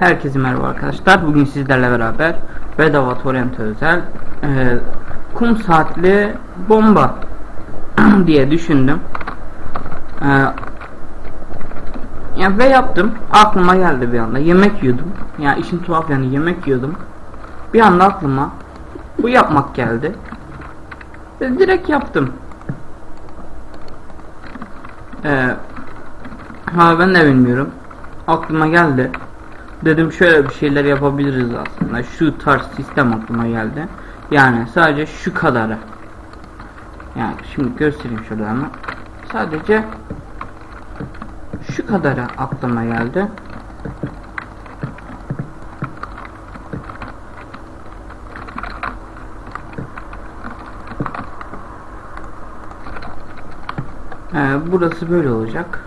Herkese merhaba arkadaşlar. Bugün sizlerle beraber bedava torrent özel e, kum saatli bomba diye düşündüm. E, ya ve yaptım. Aklıma geldi bir anda. Yemek yiyordum. Ya yani işin tuhaf yani yemek yiyordum. Bir anda aklıma bu yapmak geldi. Ve direkt yaptım. E, ha ben de bilmiyorum. Aklıma geldi. Dedim şöyle bir şeyler yapabiliriz aslında. Şu tarz sistem aklıma geldi. Yani sadece şu kadarı. Yani şimdi göstereyim ama. Sadece şu kadarı aklıma geldi. Ee, burası böyle olacak.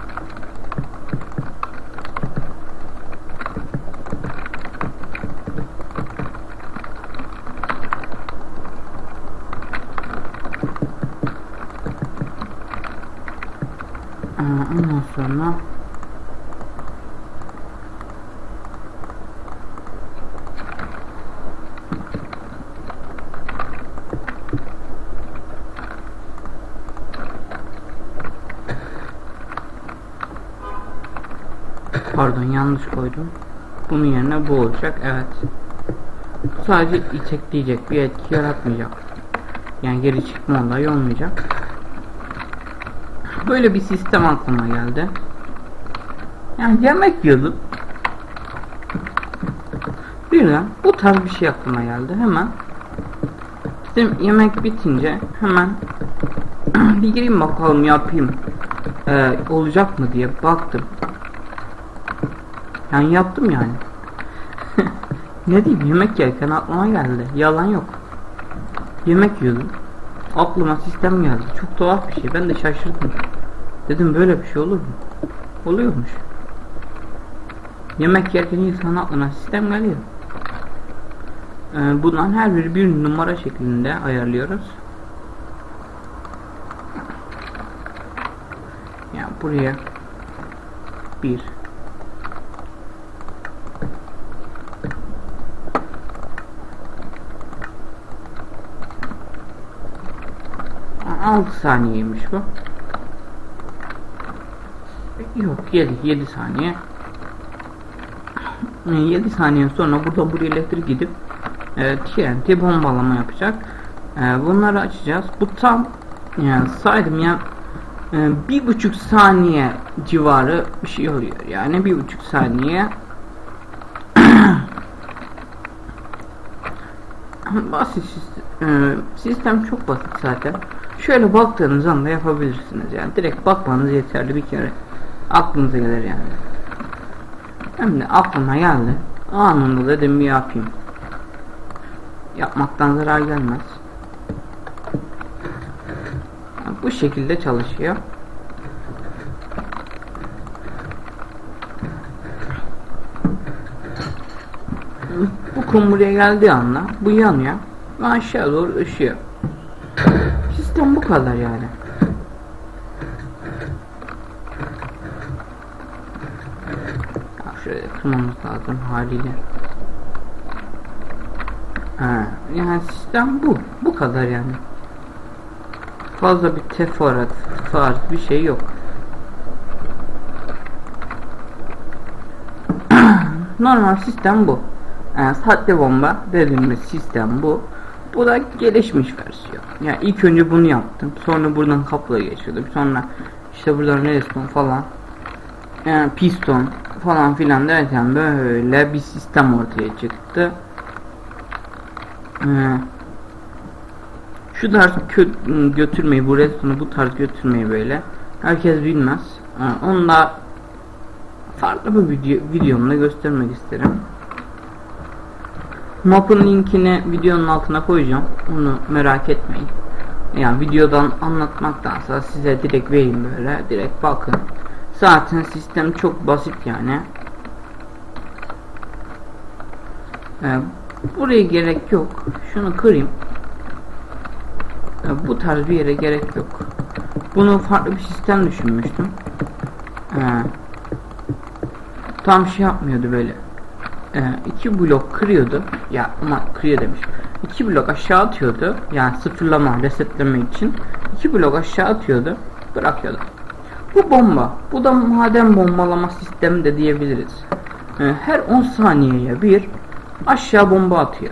Ee, ondan sonra Pardon yanlış koydum. Bunun yerine bu olacak. Evet. Sadece itekleyecek bir etki yaratmayacak. Yani geri çıkma olayı olmayacak. Böyle bir sistem aklıma geldi. Yani yemek yiyordum. Birden bu tarz bir şey aklıma geldi. Hemen dedim yemek bitince hemen bir gireyim bakalım yapayım. Ee, olacak mı diye baktım. Yani yaptım yani. ne diyeyim yemek yerken aklıma geldi. Yalan yok. Yemek yiyordum. Aklıma sistem geldi. Çok tuhaf bir şey. Ben de şaşırdım. Dedim böyle bir şey olur mu? Oluyormuş. Yemek yerken insan aklına sistem geliyor. Ee, bundan her biri bir numara şeklinde ayarlıyoruz. Yani buraya bir 6 saniyeymiş bu. Yok 7 7 saniye. 7 saniye sonra buradan buraya elektrik gidip e, TNT bombalama yapacak. E, bunları açacağız. Bu tam yani saydım ya e, bir buçuk saniye civarı bir şey oluyor. Yani bir buçuk saniye basit sistem, e, sistem çok basit zaten. Şöyle baktığınız anda yapabilirsiniz yani. Direkt bakmanız yeterli bir kere. Aklınıza gelir yani. Hem de aklıma geldi. Anında dedim bir yapayım. Yapmaktan zarar gelmez. Yani bu şekilde çalışıyor. Bu kum geldiği anda bu yanıyor. Ve aşağı doğru ışıyor. Sistem bu kadar yani. Ya şöyle kırmamız lazım haliyle. Ha, yani sistem bu. Bu kadar yani. Fazla bir teferruat tarz bir şey yok. Normal sistem bu. Yani sahte bomba dediğimiz sistem bu. Bu da gelişmiş versiyon. Yani ilk önce bunu yaptım. Sonra buradan kapıla geçiyordum. Sonra işte buradan redstone falan. Yani piston falan filan derken böyle bir sistem ortaya çıktı. Ee, şu tarz götürmeyi bu redstone'u bu tarz götürmeyi böyle herkes bilmez. Ee, onu da farklı bir video, videomda göstermek isterim. Map'ın linkini videonun altına koyacağım. Onu merak etmeyin. Yani videodan anlatmaktansa size direkt vereyim böyle. Direkt bakın. Zaten sistem çok basit yani. Ee, buraya gerek yok. Şunu kırayım. Ee, bu tarz bir yere gerek yok. Bunu farklı bir sistem düşünmüştüm. Ee, tam şey yapmıyordu böyle. E, iki blok kırıyordu. Ya ama kırıyor demiş. İki blok aşağı atıyordu. Yani sıfırlama, resetleme için. iki blok aşağı atıyordu. Bırakıyordu. Bu bomba. Bu da maden bombalama sistemi de diyebiliriz. E, her 10 saniyeye bir aşağı bomba atıyor.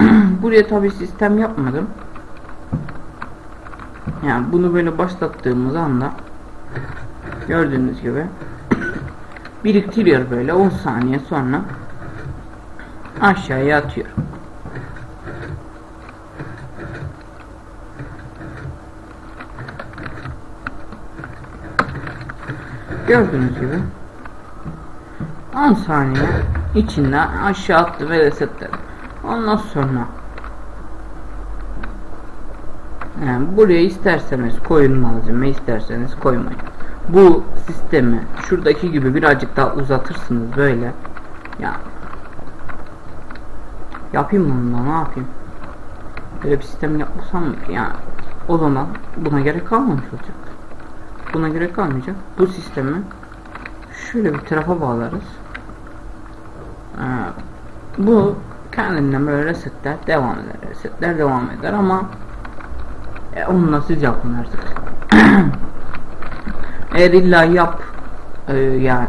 Buraya tabi sistem yapmadım. Yani bunu böyle başlattığımız anda gördüğünüz gibi biriktiriyor böyle 10 saniye sonra aşağıya atıyor. Gördüğünüz gibi 10 saniye içinde aşağı attı ve resetledi. Ondan sonra yani buraya isterseniz koyun malzeme isterseniz koymayın. Bu sistemi şuradaki gibi birazcık daha uzatırsınız böyle. Ya yapayım mı bunu ne yapayım? Böyle bir sistem yapmasam mı ki? Yani o zaman buna gerek kalmamış olacak. Buna gerek kalmayacak. Bu sistemi şöyle bir tarafa bağlarız. Ee, bu kendinden böyle resetler devam eder. Resetler devam eder ama e, onunla siz yapın artık. Eğer illa yap e, yani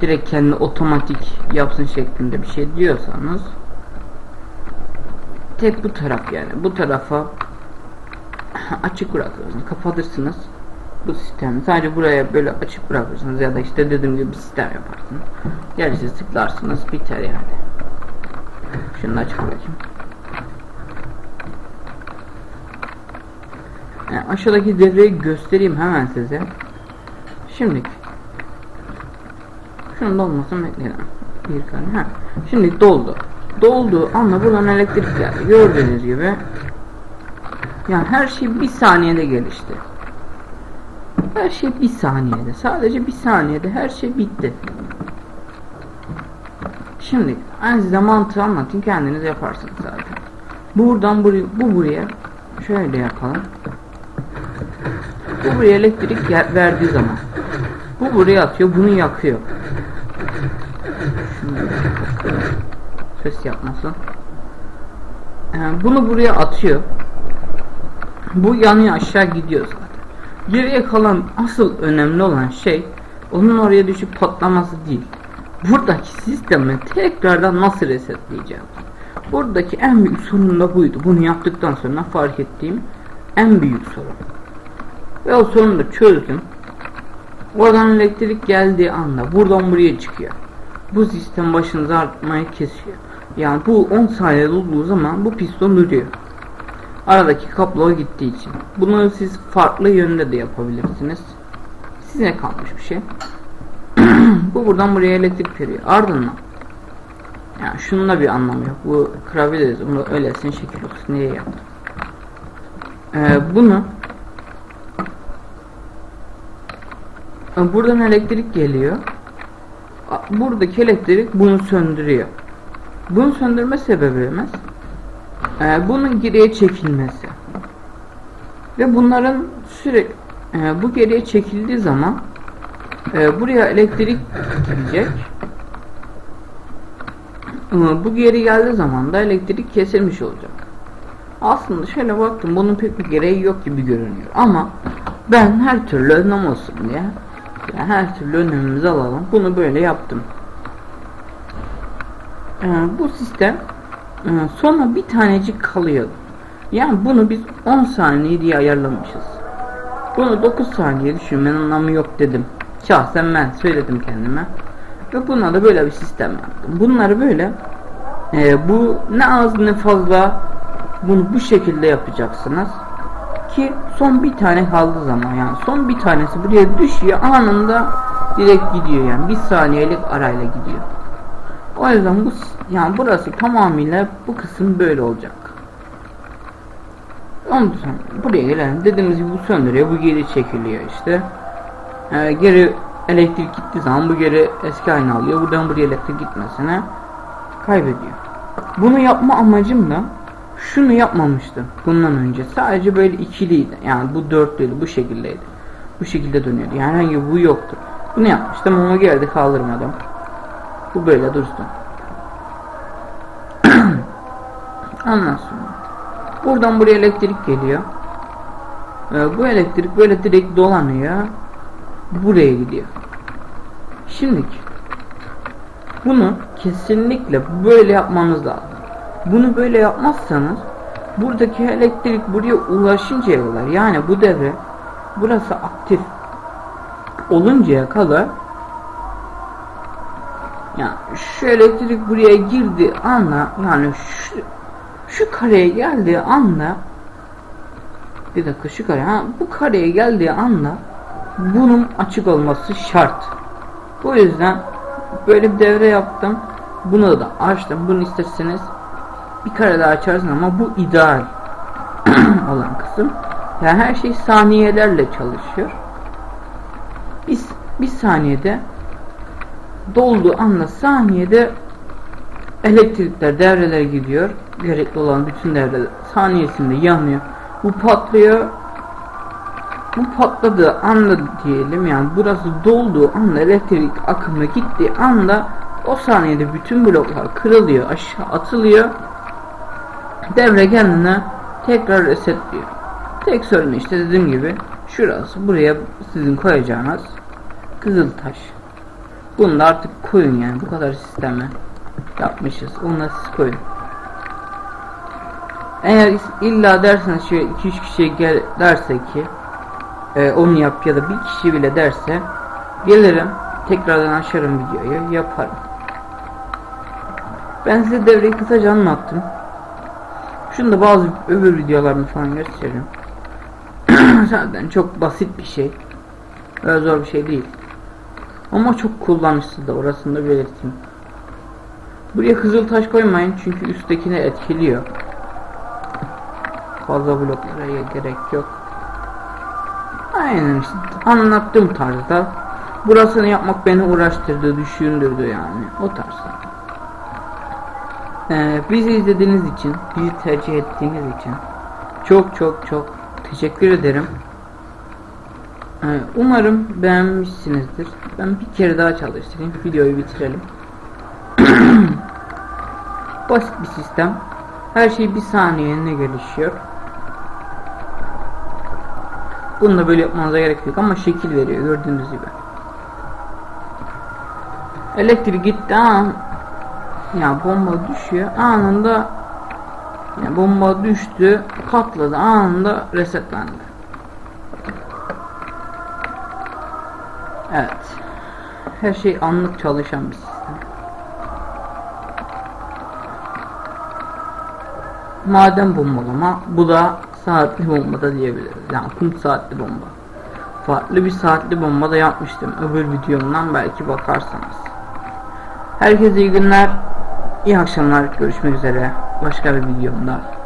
direkt kendi otomatik yapsın şeklinde bir şey diyorsanız tek bu taraf yani bu tarafa açık bırakırsınız kapatırsınız bu sistemi. Sadece buraya böyle açık bırakırsınız ya da işte dediğim gibi bir sistem yaparsınız. Gerisi tıklarsınız biter yani. Şunu da açık bırakayım. Yani aşağıdaki devreyi göstereyim hemen size Şimdi şunun dolmasını bekleyelim. Bir tane. Ha. Şimdi doldu. Doldu ama buradan elektrik geldi. Gördüğünüz gibi yani her şey bir saniyede gelişti. Her şey bir saniyede. Sadece bir saniyede her şey bitti. Şimdi ben size mantığı anlatayım kendiniz yaparsınız zaten. Buradan buraya, bu buraya şöyle yapalım. Bu buraya elektrik verdiği zaman bu buraya atıyor, bunu yakıyor. Ses yapmasın. Yani bunu buraya atıyor. Bu yanıyor aşağı gidiyor zaten. Geriye kalan asıl önemli olan şey onun oraya düşüp patlaması değil. Buradaki sistemi tekrardan nasıl resetleyeceğim? Buradaki en büyük sorun da buydu. Bunu yaptıktan sonra fark ettiğim en büyük sorun. Ve o sorunu da çözdüm. Oradan elektrik geldiği anda buradan buraya çıkıyor. Bu sistem başınızı artmayı kesiyor. Yani bu 10 saniye olduğu zaman bu piston duruyor. Aradaki kablo gittiği için. Bunu siz farklı yönde de yapabilirsiniz. Size kalmış bir şey. bu buradan buraya elektrik veriyor. Ardından yani şunun da bir anlamı yok. Bu de bunu öylesin şekil olsun diye yaptım. Ee, bunu Buradan elektrik geliyor. Buradaki elektrik bunu söndürüyor. Bunu söndürme sebebimiz e, bunun geriye çekilmesi. Ve bunların sürekli e, bu geriye çekildiği zaman e, buraya elektrik girecek. E, bu geri geldiği zaman da elektrik kesilmiş olacak. Aslında şöyle baktım bunun pek bir gereği yok gibi görünüyor ama ben her türlü önlem olsun diye yani her türlü önlemimizi alalım. Bunu böyle yaptım. Ee, bu sistem e, sonra bir tanecik kalıyor. Yani bunu biz 10 saniye diye ayarlamışız. Bunu 9 saniye düşünmenin anlamı yok dedim. Şahsen ben söyledim kendime. Ve buna da böyle bir sistem yaptım. Bunları böyle e, bu ne az ne fazla bunu bu şekilde yapacaksınız ki son bir tane kaldığı zaman yani son bir tanesi buraya düşüyor anında direkt gidiyor yani bir saniyelik arayla gidiyor. O yüzden bu yani burası tamamıyla bu kısım böyle olacak. Ondan buraya gelen dediğimiz gibi bu söndürüyor bu geri çekiliyor işte. Ee, geri elektrik gittiği zaman bu geri eski haline alıyor. Buradan buraya elektrik gitmesine kaybediyor. Bunu yapma amacım da şunu yapmamıştım bundan önce. Sadece böyle ikiliydi. Yani bu dörtlüydü. Bu şekildeydi. Bu şekilde dönüyordu. Yani herhangi bu yoktu. Bunu yapmıştım ama geldi kaldırmadım. Bu böyle dursun. Ondan sonra buradan buraya elektrik geliyor. Ee, bu elektrik böyle direkt dolanıyor. Buraya gidiyor. Şimdiki bunu kesinlikle böyle yapmanız lazım. Bunu böyle yapmazsanız buradaki elektrik buraya ulaşıncaya kadar yani bu devre burası aktif oluncaya kadar yani şu elektrik buraya girdiği anda yani şu, şu kareye geldiği anda bir dakika şu kare ha bu kareye geldiği anda bunun açık olması şart. Bu yüzden böyle bir devre yaptım. Bunu da açtım. Bunu isterseniz bir kare daha açarsın ama bu ideal olan kısım. Yani her şey saniyelerle çalışıyor. Biz bir saniyede dolduğu anda saniyede elektrikler devreler gidiyor. Gerekli olan bütün devreler saniyesinde yanıyor. Bu patlıyor. Bu patladığı anda diyelim yani burası dolduğu anda elektrik akımı gittiği anda o saniyede bütün bloklar kırılıyor aşağı atılıyor devre kendine tekrar resetliyor tek sorun işte dediğim gibi şurası buraya sizin koyacağınız kızıltaş bunu da artık koyun yani bu kadar sisteme yapmışız onu da siz koyun eğer illa derseniz şöyle 2-3 kişiye gel derse ki e, onu yap ya da bir kişi bile derse gelirim tekrardan açarım videoyu yaparım. Ben size devreyi kısaca anlattım. Şunu da bazı öbür videolarını falan göstereceğim. Zaten çok basit bir şey. Öyle zor bir şey değil. Ama çok kullanışlı da orasını da belirteyim. Buraya kızıl taş koymayın çünkü üsttekini etkiliyor. Fazla bloklara gerek yok. Aynen işte anlattığım tarzda burasını yapmak beni uğraştırdı, düşündürdü yani o tarzda. Ee, bizi izlediğiniz için, bizi tercih ettiğiniz için çok çok çok teşekkür ederim. Ee, umarım beğenmişsinizdir. Ben bir kere daha çalıştırayım, videoyu bitirelim. Basit bir sistem. Her şey bir saniyede gelişiyor. Bunu da böyle yapmanıza gerek yok ama şekil veriyor gördüğünüz gibi. Elektrik gitti an ya bomba düşüyor anında ya bomba düştü patladı anında resetlendi. Evet. Her şey anlık çalışan bir sistem. Maden bombalama bu da saatli bomba da diyebiliriz. Yani kum saatli bomba. Farklı bir saatli bomba da yapmıştım öbür videomdan belki bakarsanız. Herkese iyi günler, iyi akşamlar, görüşmek üzere başka bir videomda.